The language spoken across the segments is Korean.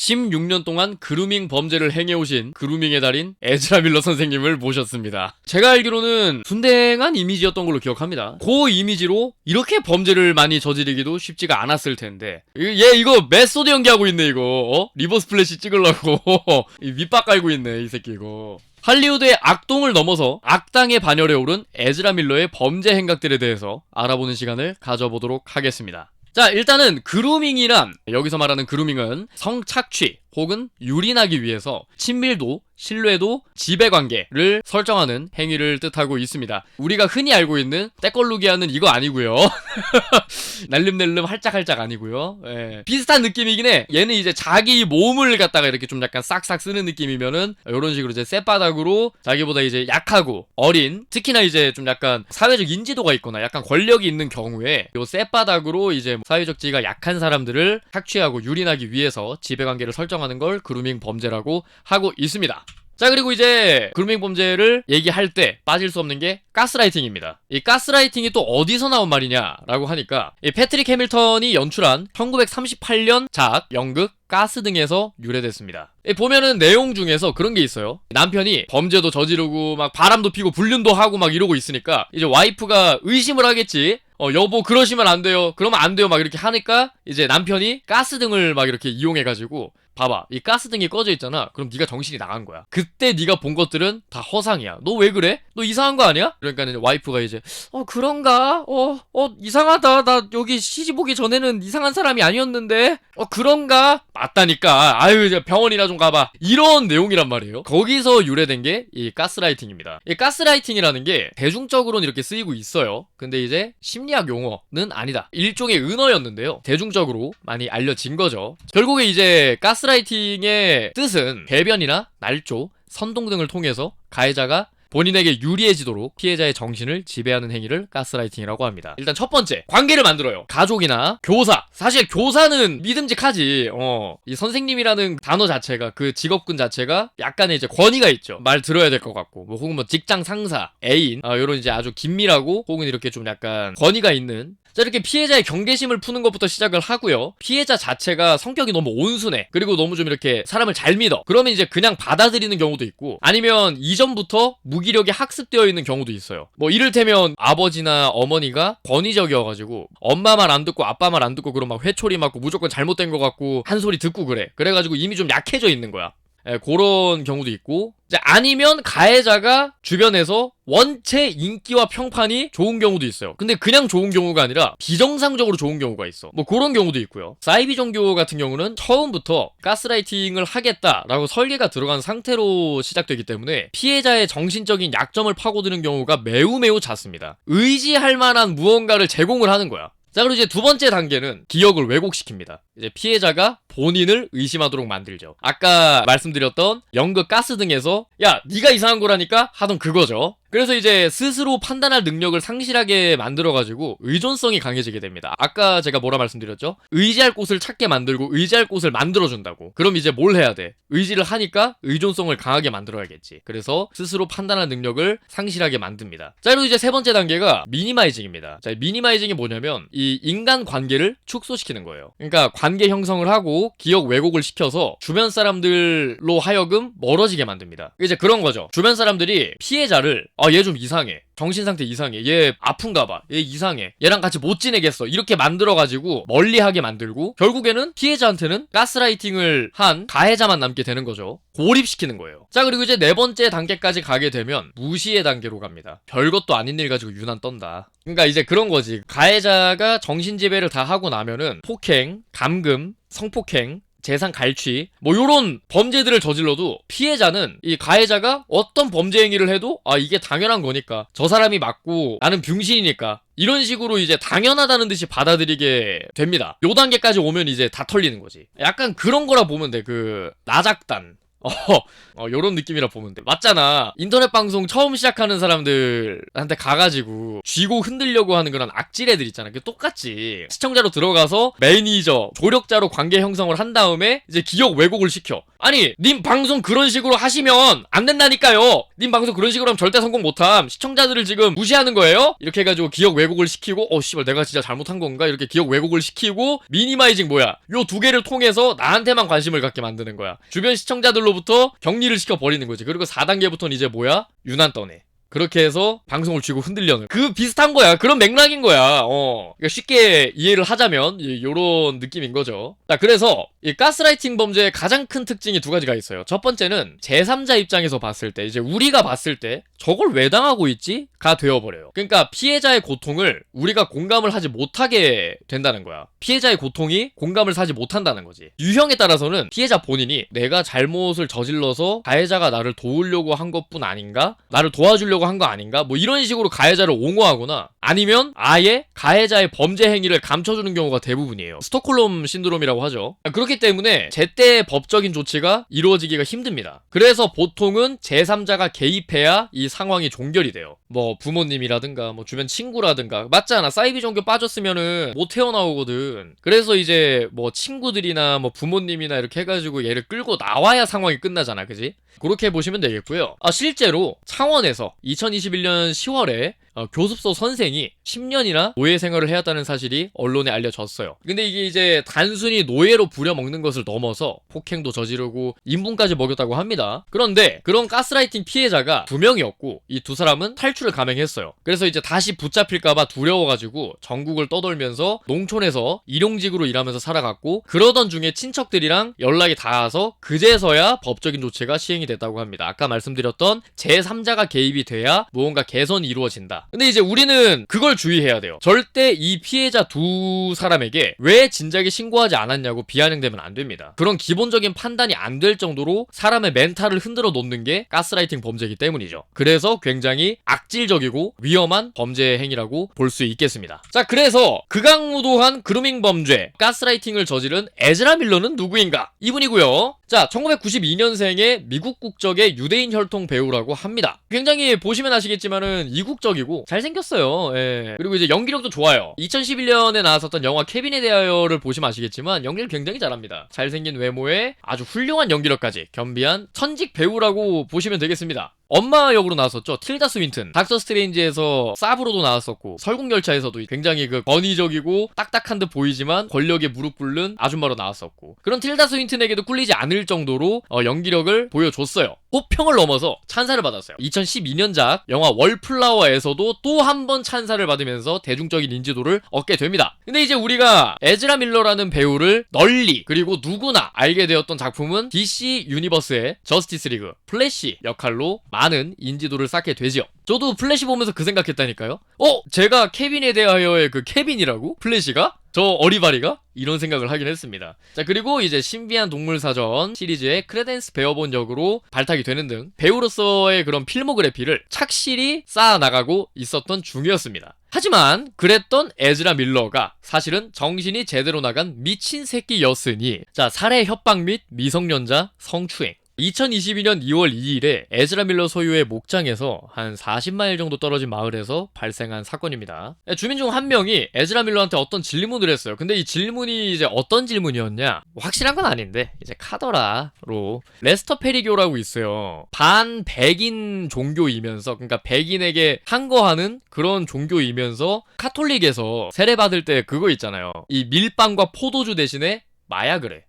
16년 동안 그루밍 범죄를 행해오신 그루밍의 달인 에즈라 밀러 선생님을 모셨습니다. 제가 알기로는 순댕한 이미지였던 걸로 기억합니다. 그 이미지로 이렇게 범죄를 많이 저지르기도 쉽지가 않았을 텐데 이- 얘 이거 메소드 연기하고 있네 이거 어? 리버스 플래시 찍으려고 이 밑밥 깔고 있네 이 새끼 이거 할리우드의 악동을 넘어서 악당의 반열에 오른 에즈라 밀러의 범죄 행각들에 대해서 알아보는 시간을 가져보도록 하겠습니다. 자, 일단은 그루밍이란 여기서 말하는 그루밍은 성착취 혹은 유린하기 위해서 친밀도, 신뢰도, 지배관계를 설정하는 행위를 뜻하고 있습니다. 우리가 흔히 알고 있는 때걸루기 하는 이거 아니고요. 날름날름 할짝할짝 아니고요. 예. 비슷한 느낌이긴 해. 얘는 이제 자기 몸을 갖다가 이렇게 좀 약간 싹싹 쓰는 느낌이면은 이런 식으로 이제 쌔바닥으로 자기보다 이제 약하고 어린 특히나 이제 좀 약간 사회적 인지도가 있거나 약간 권력이 있는 경우에 요 쌔바닥으로 이제 사회적 지위가 약한 사람들을 착취하고 유린하기 위해서 지배관계를 설정 하는 걸 그루밍 범죄라고 하고 있습니다. 자 그리고 이제 그루밍 범죄를 얘기할 때 빠질 수 없는 게 가스라이팅입니다. 이 가스라이팅이 또 어디서 나온 말이냐라고 하니까 이 패트릭 해밀턴이 연출한 1938년 작 연극 가스 등에서 유래됐습니다. 이 보면은 내용 중에서 그런 게 있어요. 남편이 범죄도 저지르고 막 바람도 피고 불륜도 하고 막 이러고 있으니까 이제 와이프가 의심을 하겠지. 어 여보 그러시면 안 돼요. 그러면 안 돼요. 막 이렇게 하니까 이제 남편이 가스 등을 막 이렇게 이용해 가지고 봐봐. 이 가스등이 꺼져 있잖아. 그럼 네가 정신이 나간 거야. 그때 네가 본 것들은 다 허상이야. 너 왜 그래? 너 이상한 거 아니야? 그러니까 이제 와이프가 이제 어 그런가? 어, 어 이상하다. 나 여기 시집 오기 전에는 이상한 사람이 아니었는데. 어 그런가? 맞다니까. 아유 이제 병원이나 좀 가봐. 이런 내용이란 말이에요. 거기서 유래된 게 이 가스라이팅입니다. 이 가스라이팅이라는 게 대중적으로는 이렇게 쓰이고 있어요. 근데 이제 심리학 용어는 아니다. 일종의 은어였는데요. 대중적으로 많이 알려진 거죠. 결국에 이제 가스 라이팅의 뜻은 배변이나 날조, 선동 등을 통해서 가해자가 본인에게 유리해지도록 피해자의 정신을 지배하는 행위를 가스라이팅이라고 합니다. 일단 첫 번째, 관계를 만들어요. 가족이나 교사. 사실 교사는 믿음직하지. 어, 이 선생님이라는 단어 자체가 그 직업군 자체가 약간의 이제 권위가 있죠. 말 들어야 될 것 같고, 뭐 혹은 뭐 직장 상사, 애인, 아, 이런 이제 아주 긴밀하고 혹은 이렇게 좀 약간 권위가 있는 자, 이렇게 피해자의 경계심을 푸는 것부터 시작을 하고요. 피해자 자체가 성격이 너무 온순해. 그리고 너무 좀 이렇게 사람을 잘 믿어. 그러면 이제 그냥 받아들이는 경우도 있고, 아니면 이전부터 무기력이 학습되어 있는 경우도 있어요. 뭐, 이를테면 아버지나 어머니가 권위적이어가지고, 엄마 말 안 듣고 아빠 말 안 듣고 그런 막 회초리 맞고 무조건 잘못된 것 같고, 한 소리 듣고 그래. 그래가지고 이미 좀 약해져 있는 거야. 예, 그런 경우도 있고 이제 아니면 가해자가 주변에서 원체 인기와 평판이 좋은 경우도 있어요. 근데 그냥 좋은 경우가 아니라 비정상적으로 좋은 경우가 있어. 뭐 그런 경우도 있고요. 사이비 종교 같은 경우는 처음부터 가스라이팅을 하겠다라고 설계가 들어간 상태로 시작되기 때문에 피해자의 정신적인 약점을 파고드는 경우가 매우 매우 잦습니다. 의지할 만한 무언가를 제공을 하는 거야. 자, 그리고 이제 두 번째 단계는 기억을 왜곡시킵니다. 이제 피해자가 본인을 의심하도록 만들죠. 아까 말씀드렸던 연극 가스 등에서 야, 네가 이상한 거라니까 하던 그거죠. 그래서 이제 스스로 판단할 능력을 상실하게 만들어가지고 의존성이 강해지게 됩니다. 아까 제가 뭐라 말씀드렸죠? 의지할 곳을 찾게 만들고 의지할 곳을 만들어준다고. 그럼 이제 뭘 해야 돼? 의지를 하니까 의존성을 강하게 만들어야겠지. 그래서 스스로 판단할 능력을 상실하게 만듭니다. 자, 그리고 이제 세 번째 단계가 미니마이징입니다. 자, 미니마이징이 뭐냐면 이 인간 관계를 축소시키는 거예요. 그러니까 관계 형성을 하고 기억 왜곡을 시켜서 주변 사람들로 하여금 멀어지게 만듭니다. 이제 그런 거죠. 주변 사람들이 피해자를 아, 얘 좀 이상해. 정신 상태 이상해. 얘 아픈가 봐. 얘 이상해. 얘랑 같이 못 지내겠어. 이렇게 만들어 가지고 멀리하게 만들고 결국에는 피해자한테는 가스라이팅을 한 가해자만 남게 되는 거죠. 고립시키는 거예요. 자, 그리고 이제 네 번째 단계까지 가게 되면 무시의 단계로 갑니다. 별것도 아닌 일 가지고 유난 떤다. 그러니까 이제 그런 거지. 가해자가 정신 지배를 다 하고 나면은 폭행, 감금, 성폭행, 재산 갈취 뭐 요런 범죄들을 저질러도 피해자는 이 가해자가 어떤 범죄 행위를 해도 아 이게 당연한 거니까 저 사람이 맞고 나는 병신이니까 이런 식으로 이제 당연하다는 듯이 받아들이게 됩니다. 요 단계까지 오면 이제 다 털리는 거지. 약간 그런 거라 보면 돼. 그 나작단. 어, 어, 요런 느낌이라 보면 돼. 맞잖아. 인터넷 방송 처음 시작하는 사람들한테 가가지고 쥐고 흔들려고 하는 그런 악질 애들 있잖아. 그 똑같지. 시청자로 들어가서 매니저, 조력자로 관계 형성을 한 다음에 이제 기억 왜곡을 시켜. 아니 님 방송 그런 식으로 하시면 안 된다니까요. 님 방송 그런 식으로 하면 절대 성공 못함. 시청자들을 지금 무시하는 거예요? 이렇게 해가지고 기억 왜곡을 시키고 어 씨발 내가 진짜 잘못한 건가? 이렇게 기억 왜곡을 시키고 미니마이징 뭐야? 요 두 개를 통해서 나한테만 관심을 갖게 만드는 거야. 주변 시청자들로부터 격리를 시켜 버리는 거지. 그리고 4단계부터는 이제 뭐야? 유난 떠네 그렇게 해서 방송을 쥐고 흔들려는 그 비슷한 거야. 그런 맥락인 거야. 어. 그러니까 쉽게 이해를 하자면 이- 요런 느낌인 거죠. 자 그래서 이 가스라이팅 범죄의 가장 큰 특징이 두 가지가 있어요. 첫 번째는 제3자 입장에서 봤을 때 이제 우리가 봤을 때 저걸 왜 당하고 있지? 가 되어버려요 그러니까 피해자의 고통을 우리가 공감을 하지 못하게 된다는 거야 피해자의 고통이 공감을 사지 못한다는 거지 유형에 따라서는 피해자 본인이 내가 잘못을 저질러서 가해자가 나를 도우려고 한 것뿐 아닌가? 나를 도와주려고 한 거 아닌가? 뭐 이런 식으로 가해자를 옹호하거나 아니면 아예 가해자의 범죄 행위를 감춰주는 경우가 대부분이에요. 스톡홀름 신드롬이라고 하죠. 그렇기 때문에 제때 법적인 조치가 이루어지기가 힘듭니다. 그래서 보통은 제3자가 개입해야 이 상황이 종결이 돼요. 뭐 부모님이라든가 뭐 주변 친구라든가 맞잖아. 사이비 종교 빠졌으면은 못 태어나오거든. 그래서 이제 뭐 친구들이나 뭐 부모님이나 이렇게 해가지고 얘를 끌고 나와야 상황이 끝나잖아. 그지? 그렇게 보시면 되겠고요. 아 실제로 창원에서 2021년 10월에 어, 교습소 선생이 10년이나 노예 생활을 해왔다는 사실이 언론에 알려졌어요. 근데 이게 이제 단순히 노예로 부려먹는 것을 넘어서 폭행도 저지르고 인분까지 먹였다고 합니다. 그런데 그런 가스라이팅 피해자가 두 명이었고 이 두 사람은 탈출을 감행했어요. 그래서 이제 다시 붙잡힐까봐 두려워가지고 전국을 떠돌면서 농촌에서 일용직으로 일하면서 살아갔고 그러던 중에 친척들이랑 연락이 닿아서 그제서야 법적인 조치가 시행이 됐다고 합니다. 아까 말씀드렸던 제3자가 개입이 돼야 무언가 개선이 이루어진다. 근데 이제 우리는 그걸 주의해야 돼요. 절대 이 피해자 두 사람에게 왜 진작에 신고하지 않았냐고 비아냥되면 안 됩니다. 그런 기본적인 판단이 안 될 정도로 사람의 멘탈을 흔들어 놓는 게 가스라이팅 범죄이기 때문이죠. 그래서 굉장히 악질적이고 위험한 범죄 행위라고 볼 수 있겠습니다. 자, 그래서 극악무도한 그루밍 범죄, 가스라이팅을 저지른 에즈라 밀러는 누구인가? 이분이고요. 자, 1992년생의 미국 국적의 유대인 혈통 배우라고 합니다. 굉장히 보시면 아시겠지만은 이국적이고 잘생겼어요. 예. 그리고 이제 연기력도 좋아요. 2011년에 나왔었던 영화 케빈에 대하여를 보시면 아시겠지만 연기를 굉장히 잘합니다. 잘생긴 외모에 아주 훌륭한 연기력까지 겸비한 천직 배우라고 보시면 되겠습니다. 엄마 역으로 나왔었죠. 틸다 스윈튼. 닥터 스트레인지에서 사브로도 나왔었고 설국열차에서도 굉장히 그 권위적이고 딱딱한 듯 보이지만 권력에 무릎 꿇는 아줌마로 나왔었고 그런 틸다 스윈튼에게도 꿀리지 않을 정도로 어, 연기력을 보여줬어요. 호평을 넘어서 찬사를 받았어요. 2012년작 영화 월플라워에서도 또 한 번 찬사를 받으면서 대중적인 인지도를 얻게 됩니다. 근데 이제 우리가 에즈라 밀러라는 배우를 널리 그리고 누구나 알게 되었던 작품은 DC 유니버스의 저스티스 리그 플래시 역할로 많은 인지도를 쌓게 되지요. 저도 플래시 보면서 그 생각했다니까요. 어? 제가 케빈에 대하여의 그 케빈이라고? 플래시가? 저 어리바리가? 이런 생각을 하긴 했습니다. 자, 그리고 이제 신비한 동물 사전 시리즈의 크레덴스 베어본 역으로 발탁이 되는 등 배우로서의 그런 필모그래피를 착실히 쌓아나가고 있었던 중이었습니다. 하지만 그랬던 에즈라 밀러가 사실은 정신이 제대로 나간 미친 새끼였으니 자 살해 협박 및 미성년자 성추행 2022년 2월 2일에 에즈라 밀러 소유의 목장에서 한 40마일 정도 떨어진 마을에서 발생한 사건입니다. 주민 중 한 명이 에즈라 밀러한테 어떤 질문을 했어요. 근데 이 질문이 이제 어떤 질문이었냐? 확실한 건 아닌데 이제 카더라로 레스터 페리교라고 있어요. 반 백인 종교이면서 그러니까 백인에게 항거하는 그런 종교이면서 카톨릭에서 세례 받을 때 그거 있잖아요. 이 밀빵과 포도주 대신에 마약을 해.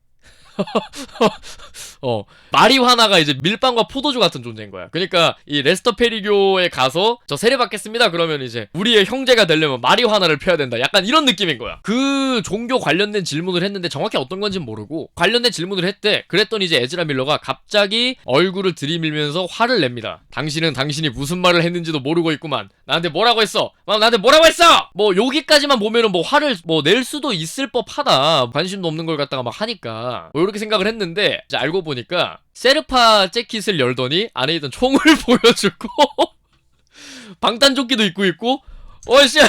어, 마리화나가 이제 밀빵과 포도주 같은 존재인 거야. 그러니까 이 레스터 페리교에 가서 저 세례 받겠습니다. 그러면 이제 우리의 형제가 되려면 마리화나를 펴야 된다. 약간 이런 느낌인 거야. 그 종교 관련된 질문을 했는데 정확히 어떤 건지는 모르고 관련된 질문을 했대. 그랬더니 이제 에즈라 밀러가 갑자기 얼굴을 들이밀면서 화를 냅니다. 당신은 당신이 무슨 말을 했는지도 모르고 있구만. 나한테 뭐라고 했어? 어, 나한테 뭐라고 했어? 뭐 여기까지만 보면은 뭐 화를 뭐 낼 수도 있을 법하다. 관심도 없는 걸 갖다가 막 하니까 뭐 이렇게 생각을 했는데 이제 알고 보니까 세르파 재킷을 열더니 안에 있던 총을 보여주고 방탄조끼도 입고 있고 어씨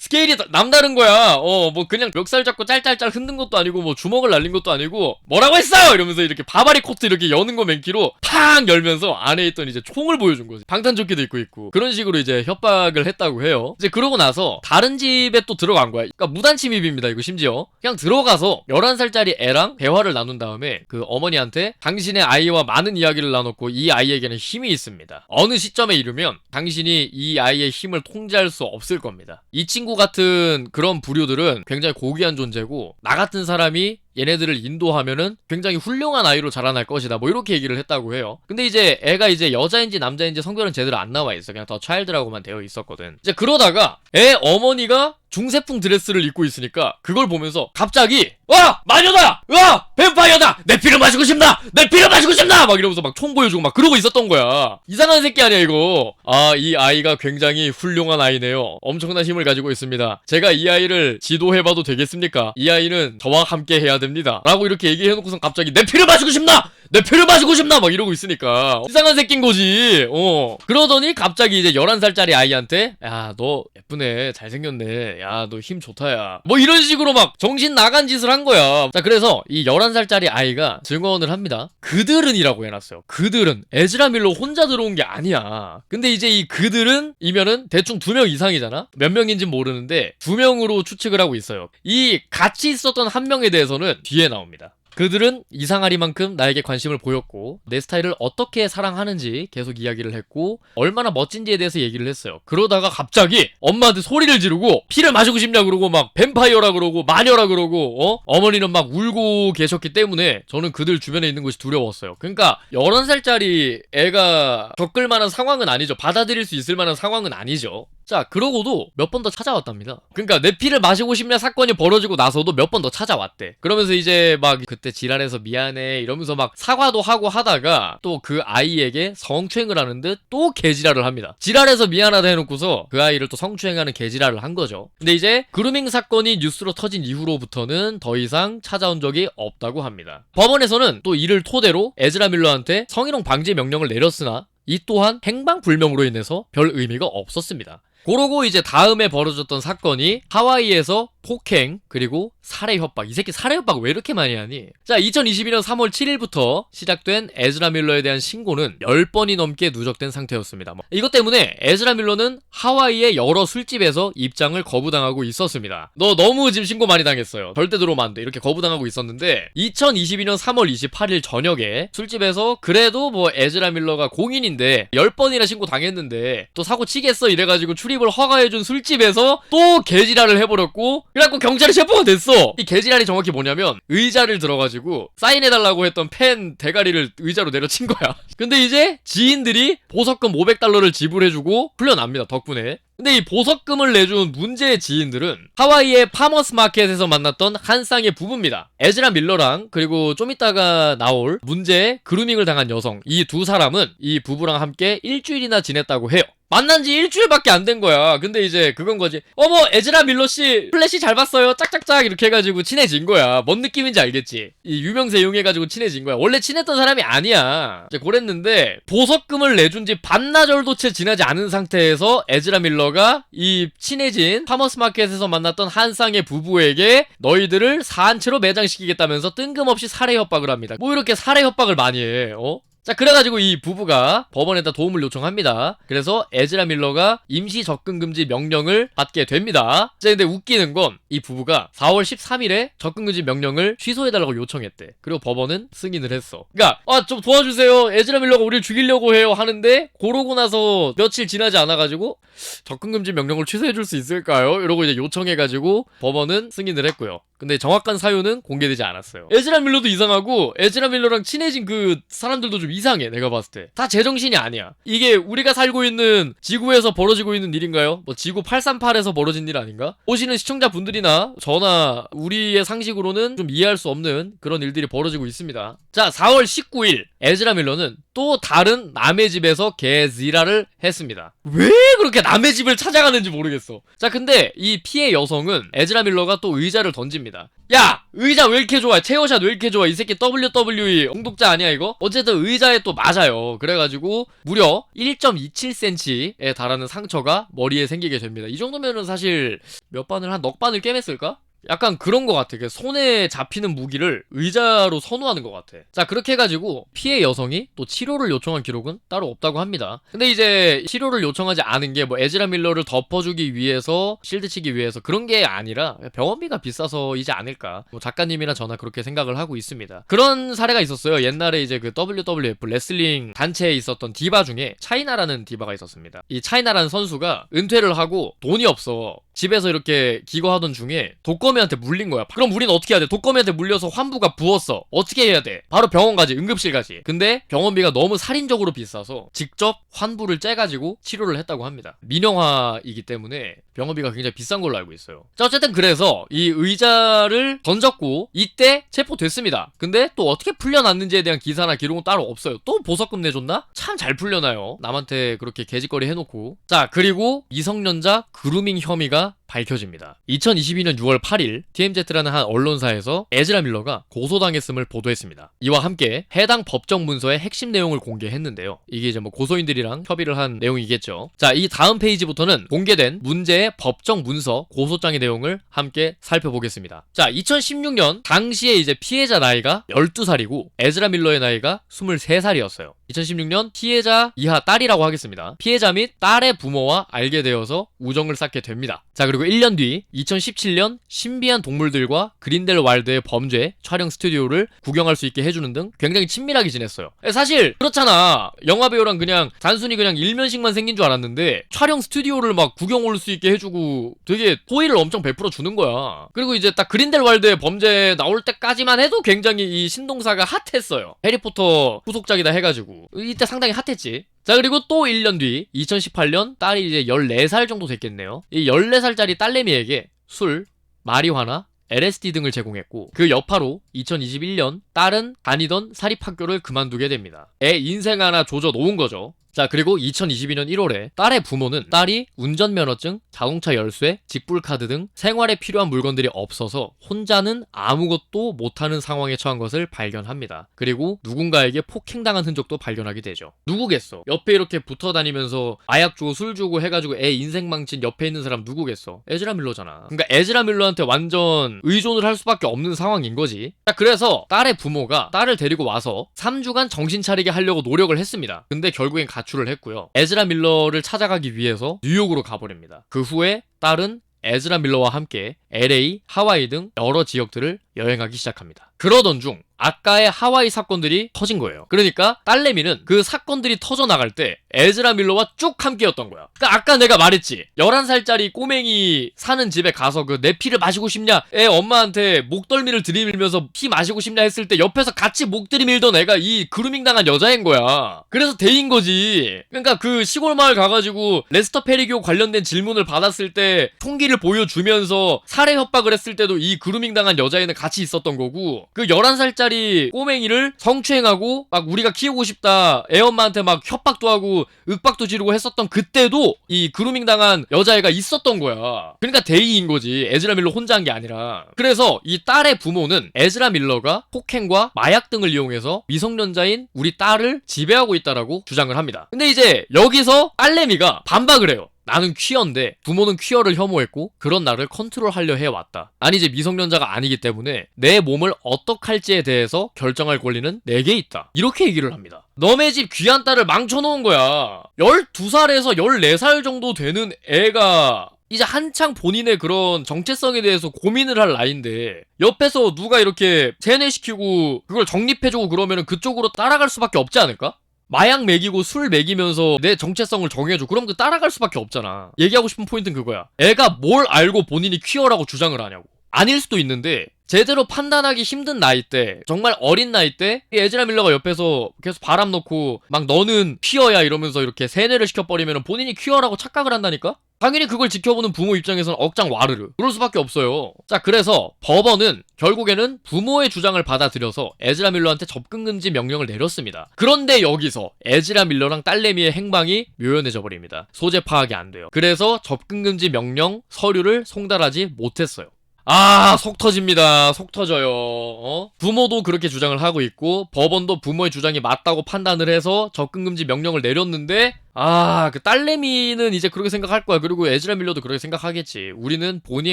스케일이 다- 남다른 거야. 어, 뭐 그냥 멱살 잡고 짤짤짤 흔든 것도 아니고 뭐 주먹을 날린 것도 아니고 뭐라고 했어요! 이러면서 이렇게 바바리 코트 이렇게 여는 거 맨키로 팡 열면서 안에 있던 이제 총을 보여준 거지. 방탄조끼도 입고 있고 그런 식으로 이제 협박을 했다고 해요. 이제 그러고 나서 다른 집에 또 들어간 거야. 그러니까 무단 침입입니다. 이거 심지어 그냥 들어가서 11살짜리 애랑 대화를 나눈 다음에 그 어머니한테 당신의 아이와 많은 이야기를 나눴고 이 아이에게는 힘이 있습니다. 어느 시점에 이르면 당신이 이 아이의 힘을 통제할 수 없을 겁니다. 이 친구 같은 그런 부류들은 굉장히 고귀한 존재고 나 같은 사람이 얘네들을 인도하면은 굉장히 훌륭한 아이로 자라날 것이다. 뭐 이렇게 얘기를 했다고 해요. 근데 이제 애가 이제 여자인지 남자인지 성별은 제대로 안 나와 있어. 그냥 더 차일드라고만 되어 있었거든. 이제 그러다가 애 어머니가 중세풍 드레스를 입고 있으니까 그걸 보면서 갑자기 와! 마녀다! 와! 뱀파이어다! 내 피를 마시고 싶나? 내 피를 마시고 싶나? 막 이러면서 막 총 보여주고 막 그러고 있었던 거야. 이상한 새끼 아니야 이거. 아 이 아이가 굉장히 훌륭한 아이네요. 엄청난 힘을 가지고 있습니다. 제가 이 아이를 지도해봐도 되겠습니까? 이 아이는 저와 함께 해야 됩니다. 라고 이렇게 얘기해놓고선 갑자기 내 피를 마시고 싶나? 내 피를 마시고 싶나? 막 이러고 있으니까. 이상한 새끼인 거지. 어. 그러더니 갑자기 이제 11살짜리 아이한테 야 너 예쁘네. 잘생겼네 야 너 힘 좋다 야뭐 이런 식으로 막 정신 나간 짓을 한 거야. 자 그래서 이 11살짜리 아이가 증언을 합니다. 그들은 이라고 해놨어요. 그들은 에즈라 밀러 혼자 들어온 게 아니야. 근데 이제 이 그들은 이면은 대충 두 명 이상이잖아? 몇 명인지 모르는데 두 명으로 추측을 하고 있어요. 이 같이 있었던 한 명에 대해서는 뒤에 나옵니다 그들은 이상하리만큼 나에게 관심을 보였고 내 스타일을 어떻게 사랑하는지 계속 이야기를 했고 얼마나 멋진지에 대해서 얘기를 했어요. 그러다가 갑자기 엄마한테 소리를 지르고 피를 마시고 싶냐 그러고 막 뱀파이어라 그러고 마녀라 그러고 어? 어머니는 막 울고 계셨기 때문에 저는 그들 주변에 있는 것이 두려웠어요. 그러니까 11살짜리 애가 겪을 만한 상황은 아니죠. 받아들일 수 있을 만한 상황은 아니죠. 자, 그러고도 몇 번 더 찾아왔답니다. 그러니까 내 피를 마시고 싶냐 사건이 벌어지고 나서도 몇 번 더 찾아왔대. 그러면서 이제 막 그때 지랄해서 미안해 이러면서 막 사과도 하고 하다가 또 그 아이에게 성추행을 하는 듯또 개지랄을 합니다. 지랄해서 미안하다 해놓고서 그 아이를 또 성추행하는 개지랄을 한 거죠. 근데 이제 그루밍 사건이 뉴스로 터진 이후로부터는 더 이상 찾아온 적이 없다고 합니다. 법원에서는 또 이를 토대로 에즈라 밀러한테 성희롱 방지 명령을 내렸으나 이 또한 행방불명으로 인해서 별 의미가 없었습니다. 그러고 이제 다음에 벌어졌던 사건이 하와이에서 폭행 그리고 살해 협박. 이 새끼 살해 협박 왜 이렇게 많이 하니? 자 2022년 3월 7일부터 시작된 에즈라 밀러에 대한 신고는 10번이 넘게 누적된 상태였습니다. 뭐. 이것 때문에 에즈라 밀러는 하와이의 여러 술집에서 입장을 거부당하고 있었습니다. 너 너무 지금 신고 많이 당했어요. 절대 들어오면 안 돼. 이렇게 거부당하고 있었는데 2022년 3월 28일 저녁에 술집에서 그래도 뭐 에즈라 밀러가 공인인데 10번이나 신고 당했는데 또 사고 치겠어 이래가지고 출입을 허가해준 술집에서 또 개지랄을 해버렸고 그래갖고 경찰에 체포가 됐어 이 개지랄이 정확히 뭐냐면 의자를 들어가지고 사인해달라고 했던 팬 대가리를 의자로 내려친 거야 근데 이제 지인들이 보석금 500달러를 지불해주고 풀려납니다 덕분에 근데 이 보석금을 내준 문제의 지인들은 하와이의 파머스 마켓에서 만났던 한 쌍의 부부입니다. 에즈라 밀러랑 그리고 좀 이따가 나올 문제의 그루밍을 당한 여성 이 두 사람은 이 부부랑 함께 일주일이나 지냈다고 해요. 만난 지 일주일밖에 안 된 거야. 근데 이제 그건 거지. 어머, 에즈라 밀러 씨, 플래시 잘 봤어요. 짝짝짝 이렇게 해가지고 친해진 거야. 뭔 느낌인지 알겠지? 이 유명세 이용해가지고 친해진 거야. 원래 친했던 사람이 아니야. 이제 그랬는데 보석금을 내준 지 반나절도 채 지나지 않은 상태에서 에즈라 밀러가 이 친해진 파머스 마켓에서 만났던 한 쌍의 부부에게 너희들을 사한채로 매장시키겠다면서 뜬금없이 살해 협박을 합니다. 뭐 이렇게 살해 협박을 많이 해? 어? 자, 그래가지고 이 부부가 법원에다 도움을 요청합니다. 그래서 에즈라 밀러가 임시 접근 금지 명령을 받게 됩니다. 자, 근데 웃기는 건 이 부부가 4월 13일에 접근 금지 명령을 취소해달라고 요청했대. 그리고 법원은 승인을 했어. 그니까, 아, 좀 도와주세요. 에즈라 밀러가 우리를 죽이려고 해요. 하는데, 그러고 나서 며칠 지나지 않아가지고, 접근 금지 명령을 취소해줄 수 있을까요? 이러고 이제 요청해가지고, 법원은 승인을 했고요. 근데 정확한 사유는 공개되지 않았어요. 에즈라 밀러도 이상하고 에즈라 밀러랑 친해진 그 사람들도 좀 이상해. 내가 봤을 때. 다 제정신이 아니야. 이게 우리가 살고 있는 지구에서 벌어지고 있는 일인가요? 뭐 지구 838에서 벌어진 일 아닌가? 보시는 시청자분들이나 저나 우리의 상식으로는 좀 이해할 수 없는 그런 일들이 벌어지고 있습니다. 자, 4월 19일 에즈라 밀러는 또또 다른 남의 집에서 개지랄을 했습니다. 왜 그렇게 남의 집을 찾아가는지 모르겠어. 자, 근데 이 피해 여성은 에즈라 밀러가 또 의자를 던집니다. 야! 의자 왜 이렇게 좋아? 체어샷 왜 이렇게 좋아? 이 새끼 WWE 엉독자 아니야, 이거? 어쨌든 의자에 또 맞아요. 그래가지고 무려 1.27cm에 달하는 상처가 머리에 생기게 됩니다. 이 정도면은 사실 몇 반을 한 넉 반을 꿰맸을까? 약간 그런 것 같아. 그 손에 잡히는 무기를 의자로 선호하는 것 같아. 자, 그렇게 해가지고 피해 여성이 또 치료를 요청한 기록은 따로 없다고 합니다. 근데 이제 치료를 요청하지 않은 게 뭐 에즈라 밀러를 덮어주기 위해서 실드 치기 위해서 그런 게 아니라 병원비가 비싸서이지 않을까. 뭐 작가님이나 저나 그렇게 생각을 하고 있습니다. 그런 사례가 있었어요. 옛날에 이제 그 WWF 레슬링 단체에 있었던 디바 중에 차이나라는 디바가 있었습니다. 이 차이나라는 선수가 은퇴를 하고 돈이 없어. 집에서 이렇게 기거하던 중에 독거미한테 물린 거야. 그럼 우린 어떻게 해야 돼? 독거미한테 물려서 환부가 부었어. 어떻게 해야 돼? 바로 병원 가지, 응급실 가지. 근데 병원비가 너무 살인적으로 비싸서 직접 환부를 째가지고 치료를 했다고 합니다. 민영화이기 때문에 병원비가 굉장히 비싼 걸로 알고 있어요. 자, 어쨌든 그래서 이 의자를 던졌고 이때 체포됐습니다. 근데 또 어떻게 풀려났는지에 대한 기사나 기록은 따로 없어요. 또 보석금 내줬나? 참 잘 풀려나요. 남한테 그렇게 개짓거리 해놓고. 자, 그리고 미성년자 그루밍 혐의가 감사합니다. 밝혀집니다. 2022년 6월 8일 TMZ라는 한 언론사에서 에즈라 밀러가 고소당했음을 보도했습니다. 이와 함께 해당 법정 문서의 핵심 내용을 공개했는데요. 이게 이제 뭐 고소인들이랑 협의를 한 내용이겠죠. 자, 이 다음 페이지부터는 공개된 문제의 법정 문서 고소장의 내용을 함께 살펴보겠습니다. 자, 2016년 당시에 이제 피해자 나이가 12살이고 에즈라 밀러의 나이가 23살이었어요. 2016년 피해자 이하 딸이라고 하겠습니다. 피해자 및 딸의 부모와 알게 되어서 우정을 쌓게 됩니다. 자, 그리고 1년 뒤 2017년 신비한 동물들과 그린델 와일드의 범죄 촬영 스튜디오를 구경할 수 있게 해주는 등 굉장히 친밀하게 지냈어요. 사실 그렇잖아. 영화 배우랑 그냥 단순히 그냥 일면식만 생긴 줄 알았는데 촬영 스튜디오를 막 구경 올 수 있게 해주고 되게 호의를 엄청 베풀어 주는 거야. 그리고 이제 딱 그린델 와일드의 범죄 나올 때까지만 해도 굉장히 이 신동사가 핫했어요. 해리포터 후속작이다 해가지고 이때 상당히 핫했지. 자 그리고 또 1년 뒤 2018년 딸이 이제 14살 정도 됐겠네요. 이 14살짜리 딸내미에게 술, 마리화나 LSD 등을 제공했고 그 여파로 2021년 딸은 다니던 사립학교를 그만두게 됩니다. 애 인생 하나 조져 놓은 거죠 자, 그리고 2022년 1월에 딸의 부모는 딸이 운전면허증, 자동차 열쇠, 직불카드 등 생활에 필요한 물건들이 없어서 혼자는 아무것도 못하는 상황에 처한 것을 발견합니다. 그리고 누군가에게 폭행당한 흔적도 발견하게 되죠. 누구겠어? 옆에 이렇게 붙어 다니면서 마약 주고 술 주고 해가지고 애 인생 망친 옆에 있는 사람 누구겠어? 에즈라 밀러잖아. 그러니까 에즈라 밀러한테 완전 의존을 할 수밖에 없는 상황인 거지. 자, 그래서 딸의 부모가 딸을 데리고 와서 3주간 정신 차리게 하려고 노력을 했습니다. 근데 결국엔 가 출을 했고요. 에즈라 밀러를 찾아가기 위해서 뉴욕으로 가버립니다. 그 후에 딸은 에즈라 밀러와 함께 LA, 하와이 등 여러 지역들을 여행하기 시작합니다. 그러던 중 아까의 하와이 사건들이 터진 거예요. 그러니까 딸내미는 그 사건들이 터져 나갈 때 에즈라 밀러와 쭉 함께였던 거야. 그러니까 아까 내가 말했지. 11살짜리 꼬맹이 사는 집에 가서 그 내 피를 마시고 싶냐? 애 엄마한테 목덜미를 들이밀면서 피 마시고 싶냐 했을 때 옆에서 같이 목 들이밀던 애가 이 그루밍 당한 여자인 거야. 그래서 대인 거지. 그러니까 그 시골 마을 가가지고 레스터 페리교 관련된 질문을 받았을 때 총기를 보여주면서 살해 협박을 했을 때도 이 그루밍 당한 여자애는 같이 있었던 거고 그 11살짜리 꼬맹이를 성추행하고 막 우리가 키우고 싶다 애엄마한테 막 협박도 하고 윽박도 지르고 했었던 그때도 이 그루밍 당한 여자애가 있었던 거야. 그러니까 대의인 거지. 에즈라 밀러 혼자 한 게 아니라. 그래서 이 딸의 부모는 에즈라 밀러가 폭행과 마약 등을 이용해서 미성년자인 우리 딸을 지배하고 있다라고 주장을 합니다. 근데 이제 여기서 딸내미가 반박을 해요. 나는 퀴어인데 부모는 퀴어를 혐오했고 그런 나를 컨트롤하려 해왔다. 아니 이제 미성년자가 아니기 때문에 내 몸을 어떡할지에 대해서 결정할 권리는 내게 있다. 이렇게 얘기를 합니다. 너네 집 귀한 딸을 망쳐놓은 거야. 12살에서 14살 정도 되는 애가 이제 한창 본인의 그런 정체성에 대해서 고민을 할 나이인데 옆에서 누가 이렇게 세뇌시키고 그걸 정립해주고 그러면 그쪽으로 따라갈 수밖에 없지 않을까? 마약 먹이고 술 먹이면서 내 정체성을 정해줘. 그럼 그 따라갈 수밖에 없잖아. 얘기하고 싶은 포인트는 그거야. 애가 뭘 알고 본인이 퀴어라고 주장을 하냐고. 아닐 수도 있는데 제대로 판단하기 힘든 나이 때 정말 어린 나이 때 에즈라 밀러가 옆에서 계속 바람 넣고 막 너는 퀴어야 이러면서 이렇게 세뇌를 시켜버리면 본인이 퀴어라고 착각을 한다니까? 당연히 그걸 지켜보는 부모 입장에서는 억장 와르르. 그럴 수밖에 없어요. 자, 그래서 법원은 결국에는 부모의 주장을 받아들여서 에즈라 밀러한테 접근 금지 명령을 내렸습니다. 그런데 여기서 에즈라 밀러랑 딸내미의 행방이 묘연해져 버립니다. 소재 파악이 안 돼요. 그래서 접근 금지 명령 서류를 송달하지 못했어요. 아, 속 터집니다. 속 터져요. 어? 부모도 그렇게 주장을 하고 있고, 법원도 부모의 주장이 맞다고 판단을 해서 접근금지 명령을 내렸는데, 아, 그 딸내미는 이제 그렇게 생각할 거야. 그리고 에즈라 밀러도 그렇게 생각하겠지. 우리는 보니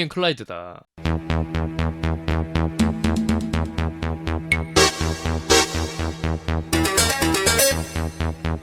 앤 클라이드다.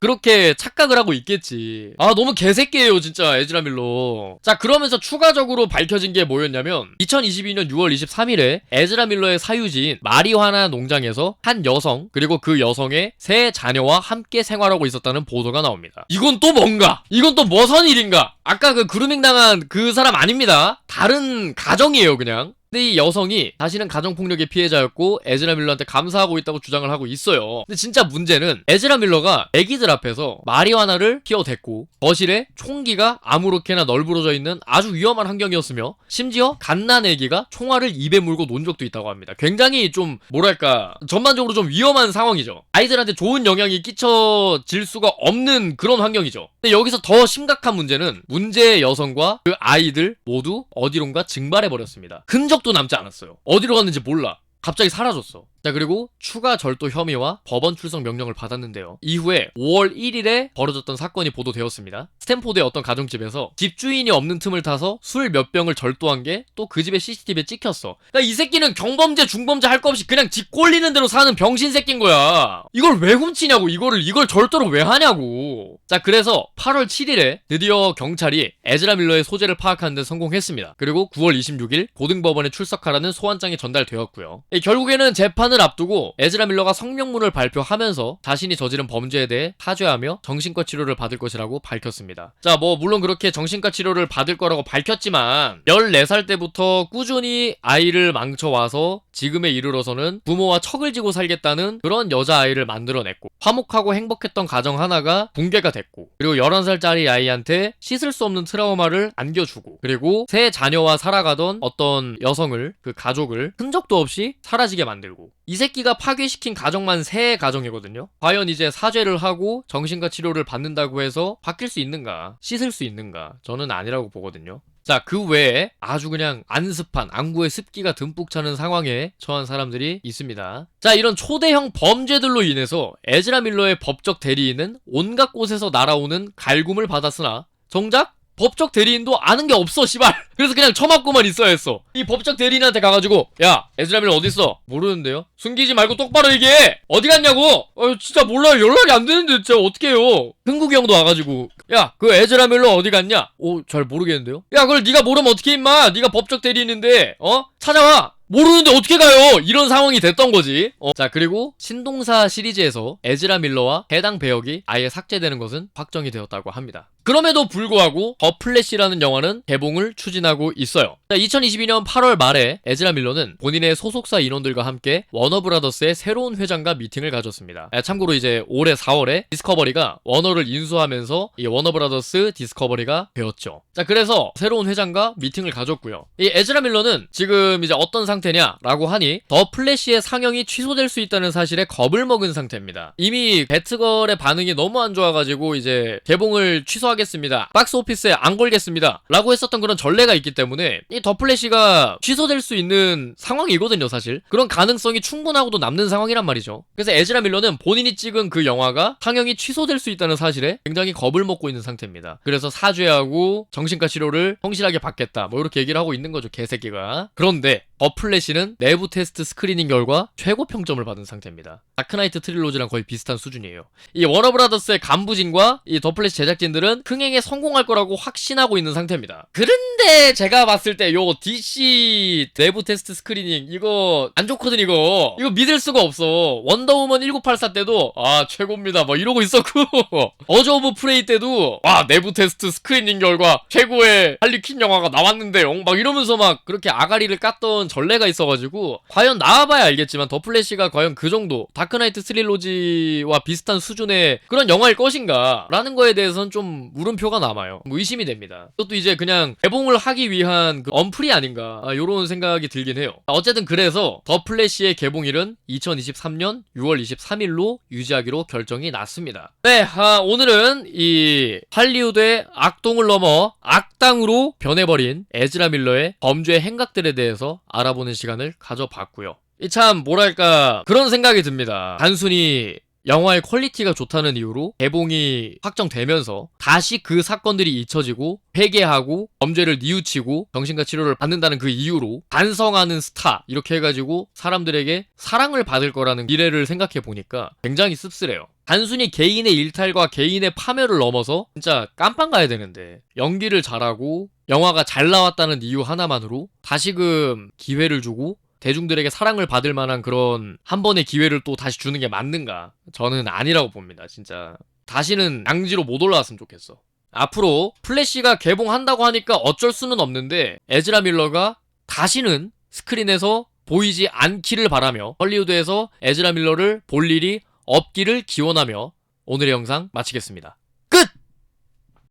그렇게 착각을 하고 있겠지. 아, 너무 개새끼예요, 진짜, 에즈라 밀러. 자, 그러면서 추가적으로 밝혀진 게 뭐였냐면, 2022년 6월 23일에 에즈라 밀러의 사유지인 마리화나 농장에서 한 여성, 그리고 그 여성의 세 자녀와 함께 생활하고 있었다는 보도가 나옵니다. 이건 또 뭔가? 이건 또 뭐선 일인가? 아까 그 그루밍 당한 그 사람 아닙니다. 다른 가정이에요, 그냥. 근데 이 여성이 자신은 가정폭력의 피해자였고 에즈라 밀러한테 감사하고 있다고 주장을 하고 있어요. 근데 진짜 문제는 에즈라 밀러가 애기들 앞에서 마리화나를 피워댔고 거실에 총기가 아무렇게나 널브러져 있는 아주 위험한 환경이었으며 심지어 갓난 애기가 총알을 입에 물고 논 적도 있다고 합니다. 굉장히 좀 뭐랄까 전반적으로 좀 위험한 상황이죠. 아이들한테 좋은 영향이 끼쳐질 수가 없는 그런 환경이죠. 근데 여기서 더 심각한 문제는 문제의 여성과 그 아이들 모두 어디론가 증발해 버렸습니다. 흔적 도 남지 않았어요. 어디로 갔는지 몰라. 갑자기 사라졌어. 자, 그리고 추가 절도 혐의와 법원 출석 명령을 받았는데요. 이후에 5월 1일에 벌어졌던 사건이 보도되었습니다. 스탠포드의 어떤 가정집에서 집주인이 없는 틈을 타서 술 몇 병을 절도한 게 또 그 집의 CCTV에 찍혔어. 그러니까 이 새끼는 경범죄, 중범죄 할 거 없이 그냥 집 꼴리는 대로 사는 병신 새끼인 거야. 이걸 왜 훔치냐고, 이거를, 이걸 절도로 왜 하냐고. 자, 그래서 8월 7일에 드디어 경찰이 에즈라 밀러의 소재를 파악하는 데 성공했습니다. 그리고 9월 26일 고등법원에 출석하라는 소환장이 전달되었고요. 이 결국에는 재판 을 앞두고 에즈라 밀러가 성명문을 발표하면서 자신이 저지른 범죄에 대해 사죄하며 정신과 치료를 받을 것이라고 밝혔습니다. 자, 뭐 물론 그렇게 정신과 치료를 받을 거라고 밝혔지만 14살 때부터 꾸준히 아이를 망쳐와서 지금에 이르러서는 부모와 척을 지고 살겠다는 그런 여자아이를 만들어냈고 화목하고 행복했던 가정 하나가 붕괴가 됐고 그리고 11살짜리 아이한테 씻을 수 없는 트라우마를 안겨주고 그리고 새 자녀와 살아가던 어떤 여성을 그 가족을 흔적도 없이 사라지게 만들고 이 새끼가 파괴시킨 가정만 세 가정이거든요. 과연 이제 사죄를 하고 정신과 치료를 받는다고 해서 바뀔 수 있는가? 씻을 수 있는가? 저는 아니라고 보거든요. 자, 그 외에 아주 그냥 안습한 안구에 습기가 듬뿍 차는 상황에 처한 사람들이 있습니다. 자, 이런 초대형 범죄들로 인해서 에즈라 밀러의 법적 대리인은 온갖 곳에서 날아오는 갈굼을 받았으나 정작 법적 대리인도 아는 게 없어, 씨발. 그래서 그냥 처맞고만 있어야 했어. 이 법적 대리인한테 가가지고, 야, 에즈라 밀러 어딨어? 모르는데요? 숨기지 말고 똑바로 얘기해! 어디 갔냐고! 어, 진짜 몰라요. 연락이 안 되는데, 진짜 어떻게 해요? 흥국이 형도 와가지고, 야, 그 에즈라 밀러 어디 갔냐? 오, 잘 모르겠는데요? 야, 그걸 네가 모르면 어떻게 임마? 네가 법적 대리인인데, 어? 찾아와! 모르는데 어떻게 가요? 이런 상황이 됐던 거지. 어. 자, 그리고 신동사 시리즈에서 에즈라 밀러와 해당 배역이 아예 삭제되는 것은 확정이 되었다고 합니다. 그럼에도 불구하고 더 플래시라는 영화는 개봉을 추진하고 있어요. 자, 2022년 8월 말에 에즈라 밀러는 본인의 소속사 인원들과 함께 워너브라더스의 새로운 회장과 미팅을 가졌습니다. 아, 참고로 이제 올해 4월에 디스커버리가 워너를 인수하면서 이 워너브라더스 디스커버리가 되었죠. 자, 그래서 새로운 회장과 미팅을 가졌고요. 이 에즈라 밀러는 지금 이제 어떤 상태냐라고 하니 더 플래시의 상영이 취소될 수 있다는 사실에 겁을 먹은 상태입니다. 이미 배트걸의 반응이 너무 안 좋아가지고 이제 개봉을 취소하 겠습니다. 박스 오피스에 안 걸겠습니다. 라고 했었던 그런 전례가 있기 때문에 이 더 플래시가 취소될 수 있는 상황이거든요, 사실. 그런 가능성이 충분하고도 남는 상황이란 말이죠. 그래서 에즈라 밀러는 본인이 찍은 그 영화가 상영이 취소될 수 있다는 사실에 굉장히 겁을 먹고 있는 상태입니다. 그래서 사죄하고 정신과 치료를 성실하게 받겠다. 뭐 이렇게 얘기를 하고 있는 거죠, 개새끼가. 그런데 더 플래시는 내부 테스트 스크리닝 결과 최고 평점을 받은 상태입니다. 다크나이트 트릴로지랑 거의 비슷한 수준이에요. 이 워너브라더스의 간부진과 이 더 플래시 제작진들은 흥행에 성공할 거라고 확신하고 있는 상태입니다. 그런데 제가 봤을 때 요 DC 내부 테스트 스크리닝 이거 안 좋거든 이거. 이거 믿을 수가 없어. 원더우먼 1984 때도 아 최고입니다. 뭐 이러고 있었고 어저 오브 프레이 때도 와 내부 테스트 스크리닝 결과 최고의 할리퀸 영화가 나왔는데요. 막 이러면서 막 그렇게 아가리를 깠던 전례가 있어가지고 과연 나와봐야 알겠지만 더 플래시가 과연 그 정도 다크나이트 트릴로지와 비슷한 수준의 그런 영화일 것인가 라는 거에 대해서는 좀 물음표가 남아요. 뭐 의심이 됩니다. 이것도 이제 그냥 개봉을 하기 위한 그 언플이 아닌가 아, 이런 생각이 들긴 해요. 어쨌든 그래서 더 플래시의 개봉일은 2023년 6월 23일로 유지하기로 결정이 났습니다. 네, 아, 오늘은 이 할리우드의 악동을 넘어 악당으로 변해버린 에즈라 밀러의 범죄 행각들에 대해서 알아보는 시간을 가져봤고요. 이 참 뭐랄까 그런 생각이 듭니다. 단순히 영화의 퀄리티가 좋다는 이유로 개봉이 확정되면서 다시 그 사건들이 잊혀지고 회개하고 범죄를 뉘우치고 정신과 치료를 받는다는 그 이유로 반성하는 스타 이렇게 해가지고 사람들에게 사랑을 받을 거라는 미래를 생각해 보니까 굉장히 씁쓸해요. 단순히 개인의 일탈과 개인의 파멸을 넘어서 진짜 깜빵 가야 되는데 연기를 잘하고 영화가 잘 나왔다는 이유 하나만으로 다시금 기회를 주고 대중들에게 사랑을 받을 만한 그런 한 번의 기회를 또 다시 주는 게 맞는가? 저는 아니라고 봅니다, 진짜. 다시는 양지로 못 올라왔으면 좋겠어. 앞으로 플래시가 개봉한다고 하니까 어쩔 수는 없는데 에즈라 밀러가 다시는 스크린에서 보이지 않기를 바라며 헐리우드에서 에즈라 밀러를 볼 일이 없기를 기원하며 오늘의 영상 마치겠습니다.